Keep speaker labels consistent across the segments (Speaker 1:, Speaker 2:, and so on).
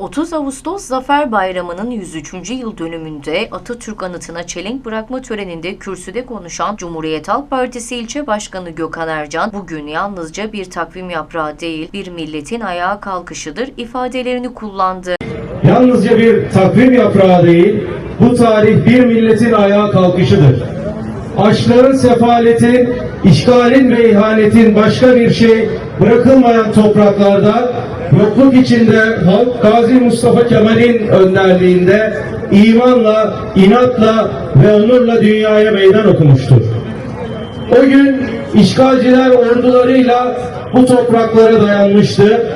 Speaker 1: 30 Ağustos Zafer Bayramı'nın 103. yıl dönümünde Atatürk anıtına çelenk bırakma töreninde kürsüde konuşan Cumhuriyet Halk Partisi İlçe Başkanı Gökhan Ercan, bugün yalnızca bir takvim yaprağı değil, bir milletin ayağa kalkışıdır ifadelerini kullandı.
Speaker 2: Yalnızca bir takvim yaprağı değil, bu tarih bir milletin ayağa kalkışıdır. Açlığın, sefaletin, işgalin ve ihanetin başka bir şey bırakılmayan topraklarda, yokluk içinde halk Gazi Mustafa Kemal'in önderliğinde imanla, inatla ve onurla dünyaya meydan okumuştur. O gün işgalciler ordularıyla bu topraklara dayanmıştı.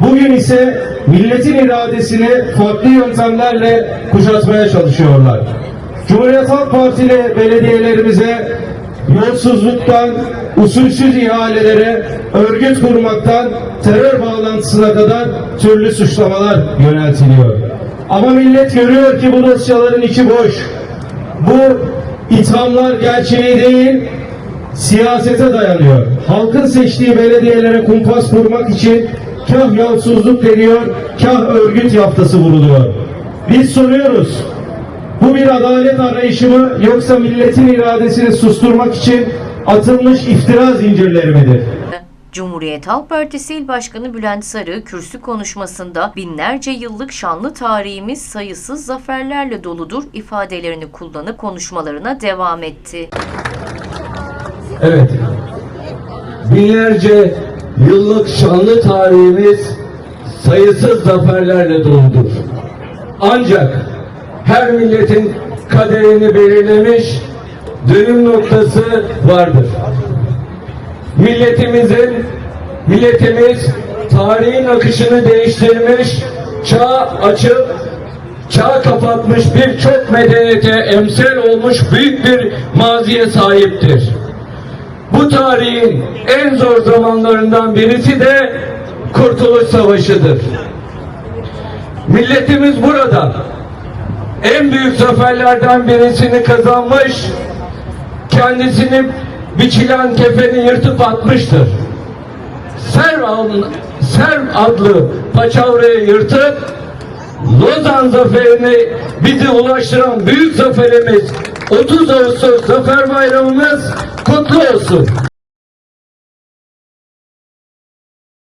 Speaker 2: Bugün ise milletin iradesini farklı yöntemlerle kuşatmaya çalışıyorlar. Cumhuriyet Halk Partili belediyelerimize yolsuzluktan, usulsüz ihalelere, örgüt kurmaktan terör bağlantısına kadar türlü suçlamalar yöneltiliyor. Ama millet görüyor ki bu dosyaların içi boş. Bu ithamlar gerçeği değil, siyasete dayanıyor. Halkın seçtiği belediyelere kumpas kurmak için kah yolsuzluk deniyor, kah örgüt yaftası vuruluyor. Biz soruyoruz. Bu bir adalet arayışı mı yoksa milletin iradesini susturmak için atılmış iftira zincirleri midir?
Speaker 1: Cumhuriyet Halk Partisi İl Başkanı Bülent Sarı kürsü konuşmasında binlerce yıllık şanlı tarihimiz sayısız zaferlerle doludur ifadelerini kullanıp konuşmalarına devam etti.
Speaker 3: Evet. Binlerce yıllık şanlı tarihimiz sayısız zaferlerle doludur. Ancak her milletin kaderini belirlemiş dönüm noktası vardır. Milletimizin milletimiz tarihin akışını değiştirmiş, çağ açıp çağ kapatmış birçok medeniyete emsal olmuş büyük bir maziye sahiptir. Bu tarihin en zor zamanlarından birisi de Kurtuluş Savaşı'dır. Milletimiz burada en büyük zaferlerden birisini kazanmış, kendisini biçilen kefeni yırtıp atmıştır. Serv, adlı- paçavrayı yırtıp Lozan zaferini bizi ulaştıran büyük zaferimiz 30 Ağustos Zafer Bayramımız kutlu olsun.